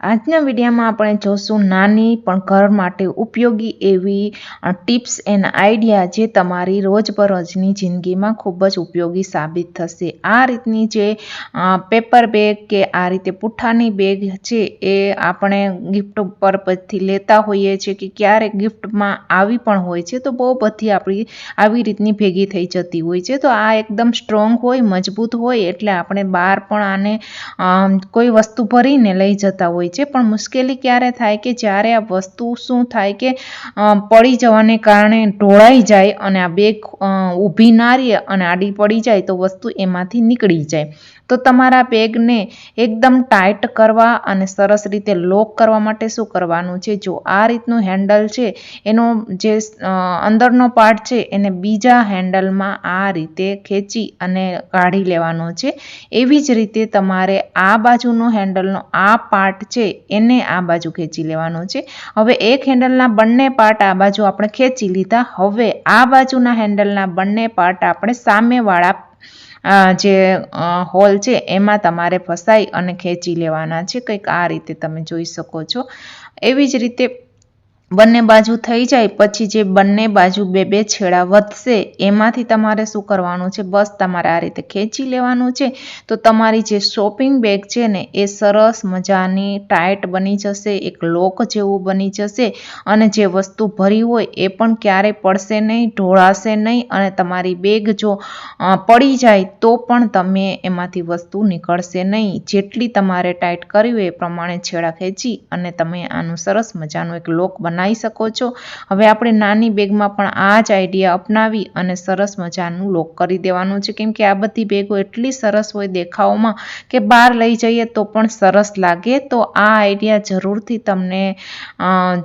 આજના વિડીયોમાં આપણે જોશું નાની પણ ઘર માટે ઉપયોગી એવી ટિપ્સ એન્ડ આઈડિયા જે તમારી રોજબરોજની જિંદગીમાં ખૂબ જ ઉપયોગી સાબિત થશે. આ રીતની જે પેપર બેગ કે આ રીતે પુઠ્ઠાની બેગ છે એ આપણે ગિફ્ટ પર્પઝથી લેતા હોઈએ છીએ કે ક્યારેક ગિફ્ટમાં આવી પણ હોય છે, તો બહુ બધી આપણી આવી રીતની ભેગી થઈ જતી હોય છે. તો આ એકદમ સ્ટ્રોંગ હોય, મજબૂત હોય, એટલે આપણે બહાર પણ આને કોઈ વસ્તુ ભરીને લઈ જતા હોય છે. પણ મુશ્કેલી ક્યારે થાય કે જ્યારે આ વસ્તુ શું થાય કે પડી જવાને કારણે ઢોળાઈ જાય અને આ બેગ ઊભી ના રહે અને આડી પડી જાય તો વસ્તુ એમાંથી નીકળી જાય. તો તમારા બેગને એકદમ ટાઈટ કરવા અને સરસ રીતે લોક કરવા માટે શું કરવાનું છે? જો આ રીતનું હેન્ડલ છે, એનો જે અંદરનો પાર્ટ છે, એને બીજા હેન્ડલમાં આ રીતે ખેંચી અને કાઢી લેવાનો છે. એવી જ રીતે તમારે આ બાજુનો હેન્ડલનો આ પાર્ટ છે, એને આ બાજુ ખેંચી લેવાનો છે. હવે એક હેન્ડલના બંને પાર્ટ આ બાજુ આપણે ખેંચી લીધા. હવે આ બાજુના હેન્ડલના બંને પાર્ટ આપણે સામેવાળા જે હોલ છે, એમાં તમારે ફસાઈ અને ખેંચી લેવાના છે. કંઈક આ રીતે તમે જોઈ શકો છો. એવી જ રીતે બંને બાજુ થઈ જાય, પછી જે બંને બાજુ બે બે છેડા વધશે, એમાંથી તમારે શું કરવાનું છે? બસ તમારે આ રીતે ખેંચી લેવાનું છે. તો તમારી જે શોપિંગ બેગ છે ને, એ સરસ મજાની ટાઈટ બની જશે, એક લોક જેવું બની જશે, અને જે વસ્તુ ભરી હોય એ પણ ક્યારેય પડશે નહીં, ઢોળાશે નહીં, અને તમારી બેગ જો પડી જાય તો પણ તમે એમાંથી વસ્તુ નીકળશે નહીં. જેટલી તમારે ટાઈટ કરવી હોય એ પ્રમાણે છેડા ખેંચી અને તમે આનું સરસ મજાનું એક લોક બનાવી બનાવી શકો છો. હવે આપણે નાની બેગમાં પણ આ જ આઈડિયા અપનાવી અને સરસ મજાનું લોક કરી દેવાનું છે. કેમ કે આ બધી બેગો એટલી સરસ હોય દેખાવમાં કે બહાર લઈ જઈએ તો પણ સરસ લાગે. તો આ આઈડિયા જરૂરથી તમને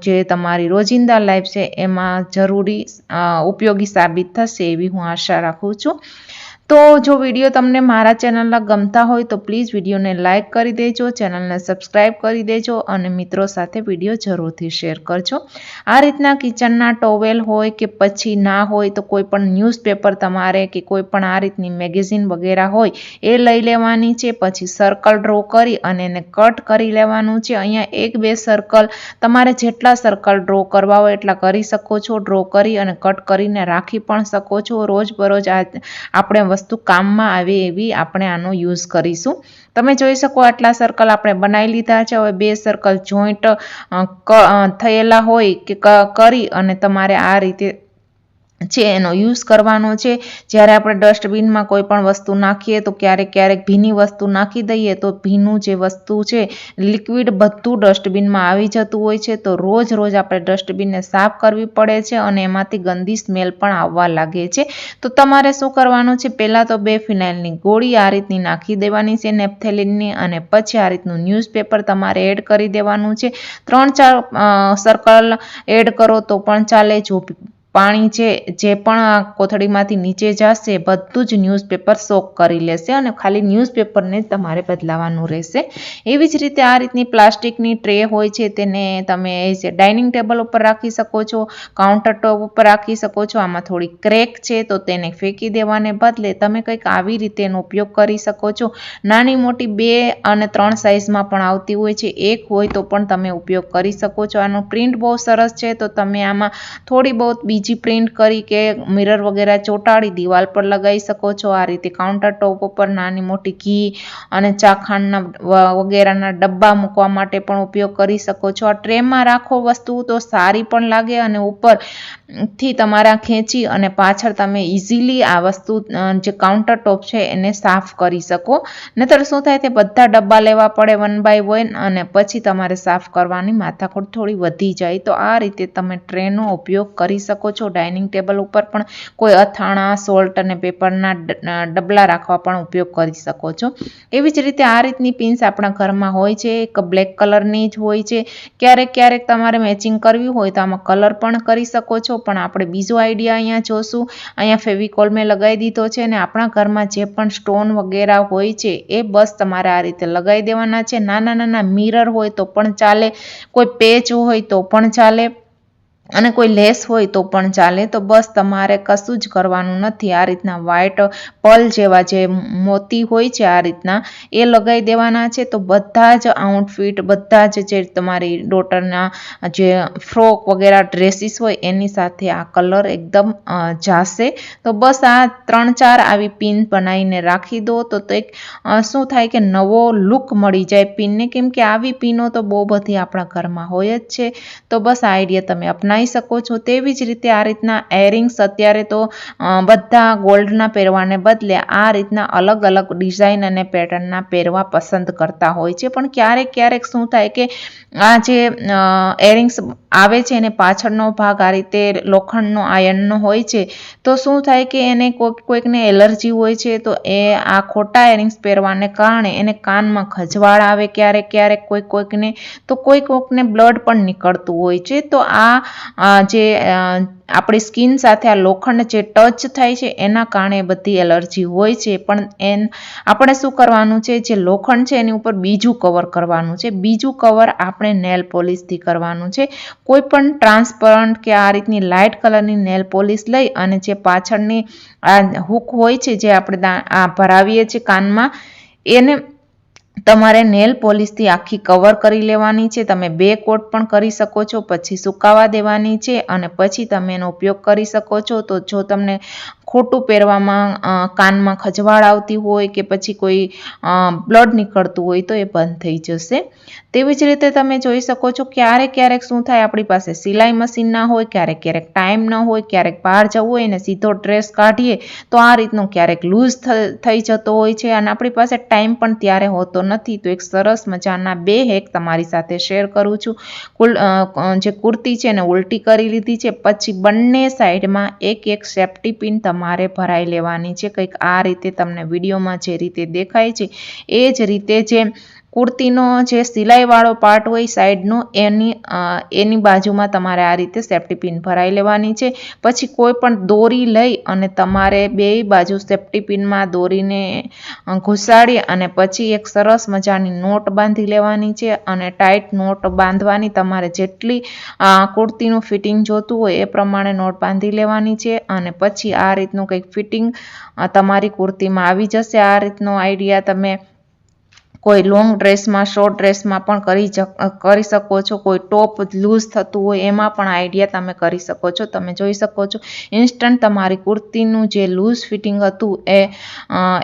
જે તમારી રોજિંદા લાઈફ છે એમાં જરૂરી ઉપયોગી સાબિત થશે એવી હું આશા રાખું છું. તો જો વીડિયો તમને મારા ચેનલના ગમતા હોય તો પ્લીઝ વિડીયોને લાઇક કરી દેજો, ચેનલને સબસ્ક્રાઈબ કરી દેજો અને મિત્રો સાથે વીડિયો જરૂરથી શેર કરજો. આ રીતના કિચનના ટોવેલ હોય કે પછી ના હોય તો કોઈ પણ ન્યૂઝપેપર તમારે કે કોઈ પણ આ રીતની મેગેઝિન વગેરે હોય એ લઈ લેવાની છે, પછી સર્કલ ડ્રો કરી અને એને કટ કરી લેવાનું છે. અહીંયા એક બે સર્કલ તમારે જેટલા સર્કલ ડ્રો કરવા હોય એટલા કરી શકો છો, ડ્રો કરી અને કટ કરીને રાખી પણ શકો છો. રોજબરોજ આ આપણે વસ્તુ કામમાં આવે એવી આપણે આનો યુઝ કરીશું. તમે જોઈ શકો આટલા સર્કલ આપણે બનાવી લીધા છે. હવે બે સર્કલ જોઈન્ટ થયેલા હોય કે, કરી અને તમારે આ રીતે છે એનો યુઝ કરવાનો છે. જ્યારે આપણે ડસ્ટબિનમાં કોઈ પણ વસ્તુ નાખીએ તો ક્યારેક ક્યારેક ભીની વસ્તુ નાખી દઈએ તો ભીનું જે વસ્તુ છે લિક્વિડ બધું ડસ્ટબિનમાં આવી જતું હોય છે. તો રોજ રોજ આપણે ડસ્ટબિનને સાફ કરવી પડે છે અને એમાંથી ગંદી સ્મેલ પણ આવવા લાગે છે. તો તમારે શું કરવાનું છે? પહેલાં તો બે ફિનાઇલની ગોળી આ રીતની નાખી દેવાની છે, નેપથેલિનની અને પછી આ રીતનું ન્યૂઝપેપર તમારે એડ કરી દેવાનું છે. ત્રણ ચાર સર્કલ એડ કરો તો પણ ચાલે. જો પાણી છે જે પણ કોથળીમાંથી નીચે જશે, બધું જ ન્યૂઝપેપર સોક કરી લેશે અને ખાલી ન્યૂઝપેપરને જ તમારે બદલાવાનું રહેશે. એવી જ રીતે આ રીતની પ્લાસ્ટિકની ટ્રે હોય છે, તેને તમે ડાઇનિંગ ટેબલ ઉપર રાખી શકો છો, કાઉન્ટર ટોપ ઉપર રાખી શકો છો, આમાં થોડી ક્રેક છે તો તેને ફેંકી દેવાને બદલે તમે કંઈક આવી રીતે એનો ઉપયોગ કરી શકો છો. નાની મોટી બે અને ત્રણ સાઇઝમાં પણ આવતી હોય છે, એક હોય તો પણ તમે ઉપયોગ કરી શકો છો. આનો પ્રિન્ટ બહુ સરસ છે, તો તમે આમાં થોડી બહુ બીજી પ્રિન્ટ કરી કે મિરર વગેરે ચોંટાડી દિવાલ પર લગાવી શકો છો. આ રીતે કાઉન્ટર ટોપ ઉપર નાની મોટી ઘી અને ચાખાંડના વગેરેના ડબ્બા મૂકવા માટે પણ ઉપયોગ કરી શકો છો. આ ટ્રેમાં રાખો વસ્તુ તો સારી પણ લાગે અને ઉપરથી તમારા ખેંચી અને પાછળ તમે ઇઝીલી આ વસ્તુ જે કાઉન્ટર ટોપ છે એને સાફ કરી શકો. નહીતર શું થાય તે બધા ડબ્બા લેવા પડે વન બાય વન અને પછી તમારે સાફ કરવાની માથાકૂટ થોડી વધી જાય. તો આ રીતે તમે ટ્રેનો ઉપયોગ કરી શકો છો ડાઇનિંગ ટેબલ ઉપર પણ કોઈ અથાણા, સોલ્ટ અને પેપરના ડબલા રાખવા પણ ઉપયોગ કરી શકો છો. એવી જ રીતે આ રીતની પિન્સ આપણા ઘરમાં હોય છે, એક બ્લેક કલરની જ હોય છે. ક્યારેક ક્યારેક તમારે મેચિંગ કરવી હોય તો આમાં કલર પણ કરી શકો છો, પણ આપણે બીજો આઈડિયા અહીંયા જોશું. અહીંયા ફેવિકોલ મેં લગાવી દીધો છે અને આપણા ઘરમાં જે પણ સ્ટોન વગેરે હોય છે, એ બસ તમારે આ રીતે લગાવી દેવાના છે. નાના નાના મિરર હોય તો પણ ચાલે, કોઈ પેચ હોય તો પણ ચાલે. અને કોઈ લેસ હોય તો પણ ચાલે. તો બસ તમારે કશું જ કરવાનું નથી. આ રીતના વ્હાઇટ પલ જેવા જે મોતી હોય છે આ રીતના, એ લગાવી દેવાના છે. તો બધા જ આઉટફિટ બધા જ જે તમારી ડોટરના જે ફ્રોક વગેરે ડ્રેસીસ હોય, એની સાથે આ કલર એકદમ જાશે. તો બસ આ ત્રણ ચાર આવી પિન બનાવીને રાખી દો. તો એક શું થાય કે નવો લુક મળી જાય પિનને કેમ કે આવી પિનો તો બહુ બધી આપણા ઘરમાં હોય જ છે. તો બસ આ આઈડિયા તમે અપનાવી શકો છો. તેવી જ રીતે આ રીતના એરિંગ્સ અત્યારે તો બધા ગોલ્ડના પહેરવાને બદલે આ રીતના અલગ અલગ ડિઝાઇન અને પેટર્નના પહેરવા પસંદ કરતા હોય છે. પણ ક્યારેક ક્યારેક શું થાય કે, આ જે એરિંગ્સ આવે છે એને પાછળનો ભાગ આ રીતે લોખંડનો આયર્નનો હોય છે, તો શું થાય કે એને કોઈક, કોઈકને એલર્જી હોય છે, તો એ આ ખોટા એરિંગ્સ પહેરવાને કારણે એને કાનમાં ખજવાળ આવે ક્યારેક ક્યારેક, કોઈક કોઈકને, તો કોઈ કોઈકને બ્લડ પણ નીકળતું હોય છે. તો આ જે આપણી સ્કિન સાથે આ લોખંડ જે ટચ થાય છે, એના કારણે બધી એલર્જી હોય છે. પણ એન, આપણે શું કરવાનું છે? જે લોખંડ છે, એની ઉપર બીજું કવર કરવાનું છે. બીજું કવર આપણે નેલ પોલિશથી કરવાનું છે. કોઈ પણ ટ્રાન્સપરન્ટ કે આ રીતની લાઇટ કલરની નેલ પોલિશ લઈ અને જે પાછળની આ હૂક હોય છે, જે આપણે આ ભરાવીએ છીએ કાનમાં, એને તમારે નેલ પોલિશથી આખી કવર કરી લેવાની છે, તમે બે કોટ પણ કરી શકો છો, પછી સુકાવા દેવાની છે અને પછી તમે એનો ઉપયોગ કરી શકો છો. તો જો તમને ખોટું પહેરવામાં કાનમાં ખજવાળ આવતી હોય કે પછી કોઈ બ્લડ નીકળતું હોય તો એ બંધ થઈ જશે. તેવી જ રીતે તમે જોઈ શકો છો ક્યારેક ક્યારેક શું થાય, આપણી પાસે સિલાઈ મશીન ના હોય, ક્યારેક ક્યારેક ટાઈમ ન હોય, ક્યારેક બહાર જવું હોય ને સીધો ડ્રેસ કાઢીએ, તો આ રીતનું ક્યારેક લૂઝ થઈ જતો હોય છે અને આપણી પાસે ટાઈમ પણ ત્યારે હોતો નથી. તો એક સરસ મજાના બે હેક તમારી સાથે શેર કરું છું. કુલ જે કુર્તી છે એને ઉલટી કરી લીધી છે. પછી બંને સાઈડમાં એક એક સેફ્ટી પિન તમારે ભરાઈ લેવાની છે. કંઈક આ રીતે તમને વિડીયોમાં જે રીતે દેખાય છે, એ જ રીતે જે કુર્તીનો જે સિલાઈવાળો પાર્ટ હોય સાઈડનો, એની એની બાજુમાં તમારે આ રીતે સેફ્ટી પિન ભરાઈ લેવાની છે. પછી કોઈ પણ દોરી લઈ અને તમારે બે બાજુ સેફ્ટી પિનમાં દોરીને ઘૂસાડી અને પછી એક સરસ મજાની નોટ બાંધી લેવાની છે અને ટાઈટ નોટ બાંધવાની તમારે જેટલી કુર્તીનું ફિટિંગ જોતું હોય એ પ્રમાણે નોટ બાંધી લેવાની છે અને પછી આ રીતનું કંઈક ફિટિંગ તમારી કુર્તીમાં આવી જશે. આ રીતનો આઈડિયા તમે કોઈ લોંગ ડ્રેસમાં શોર્ટ ડ્રેસમાં પણ કરી કરી શકો છો. કોઈ ટોપ લૂઝ થતું હોય એમાં પણ આઈડિયા તમે કરી શકો છો. તમે જોઈ શકો છો. ઇન્સ્ટન્ટ તમારી કુર્તીનું જે લૂઝ ફિટિંગ હતું એ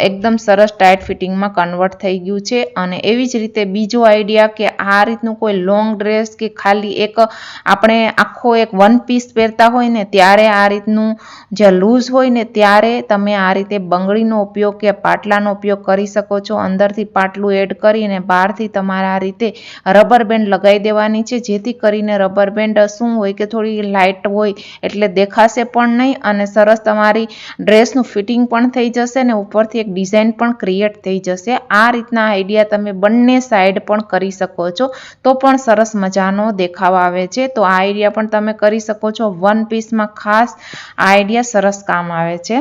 એકદમ સરસ ટાઈટ ફિટિંગમાં કન્વર્ટ થઈ ગયું છે. અને એવી જ રીતે બીજો આઈડિયા કે આ રીતનું કોઈ લોંગ ડ્રેસ કે ખાલી એક આપણે આખો એક વન પીસ પહેરતા હોય ને ત્યારે આ રીતનું જે લૂઝ હોય ને ત્યારે તમે આ રીતે બંગડીનો ઉપયોગ કે પાટલાનો ઉપયોગ કરી શકો છો. અંદરથી પાટલું એડ કરીને બહારથી તમારે આ રીતે રબર બેન્ડ લગાવી દેવાની છે. જેથી કરીને રબર બેન્ડ શું હોય કે થોડી લાઇટ હોય એટલે દેખાશે પણ નહીં અને સરસ તમારી ડ્રેસનું ફિટિંગ પણ થઈ જશે ને ઉપરથી એક ડિઝાઇન પણ ક્રિએટ થઈ જશે. આ રીતના આઈડિયા તમે બંને સાઈડ પણ કરી શકો છો, તો પણ સરસ મજાનો દેખાવ આવે છે. તો આ આઈડિયા પણ તમે કરી શકો છો. વન પીસમાં ખાસ આ આઈડિયા સરસ કામ આવે છે.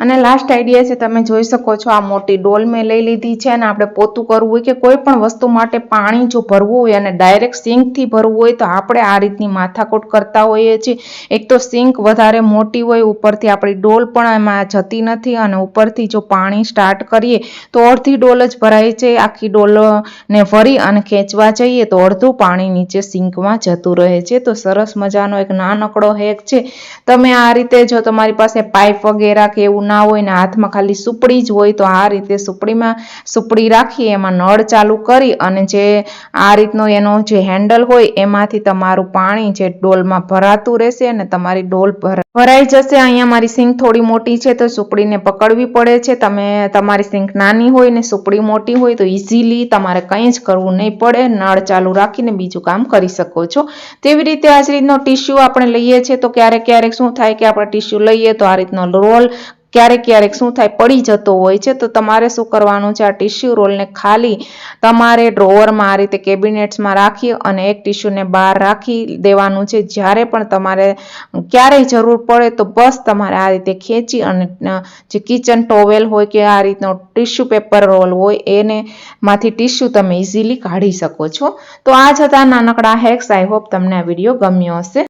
અને લાસ્ટ આઈડિયા છે, તમે જોઈ શકો છો, આ મોટી ડોલ મેં લઈ લીધી છે અને આપણે પોતું કરવું હોય કે કોઈ પણ વસ્તુ માટે પાણી જો ભરવું હોય અને ડાયરેક્ટ સિંકથી ભરવું હોય તો આપણે આ રીતની માથાકૂટ કરતા હોઈએ છીએ. એક તો સિંક વધારે મોટી હોય, ઉપરથી આપણી ડોલ પણ એમાં જતી નથી અને ઉપરથી જો પાણી સ્ટાર્ટ કરીએ તો અડધી ડોલ જ ભરાય છે. આખી ડોલને ભરી અને ખેંચવા જઈએ તો અડધું પાણી નીચે સિંકમાં જતું રહે છે. તો સરસ મજાનો એક નાનકડો હેક છે. તમે આ રીતે જો તમારી પાસે પાઇપ વગેરે કે એવું ના હોય ને હાથમાં ખાલી સુપડી જ હોય તો આ રીતે સુપડીમાં સુપડી રાખી, એમાં નળ ચાલુ કરી અને જે આ રીતનો એનો જે હેન્ડલ હોય એમાંથી તમારું પાણી જે ડોલમાં ભરાતું રહેશે અને તમારી ડોલ ભરાઈ જશે. અહીંયા મારી સિંક થોડી મોટી છે તો સુપડીને પકડવી પડે છે. તમે, તમારી સિંક નાની હોય ને સુપડી મોટી હોય તો ઇઝીલી તમારે કંઈ જ કરવું નહીં પડે. નળ ચાલુ રાખીને બીજું કામ કરી શકો છો. તેવી રીતે આ રીતનો ટીશ્યુ આપણે લઈએ છીએ તો ક્યારેક ક્યારેક શું થાય કે આપણે ટીશ્યુ લઈએ તો આ રીતનો રોલ ક્યારેક ક્યારેક શું થાય, પડી જતો હોય છે, તો તમારે શું કરવાનું છે, આ ટિશ્યુ રોલને ખાલી તમારે ડ્રોવરમાં આ રીતે કેબિનેટ્સમાં રાખી અને એક ટિશ્યુને બહાર રાખી દેવાનું છે. જ્યારે પણ તમારે ક્યારેય જરૂર પડે તો બસ તમારે આ રીતે ખેંચી અને જે કિચન ટોવેલ હોય કે આ રીતનો ટિશ્યુ પેપર રોલ હોય, એને માંથી ટીશ્યુ તમે ઇઝીલી કાઢી શકો છો. તો આ જ હતા નાનકડા હેક્સ આઈ હોપ તમને આ વીડિયો ગમ્યો હશે.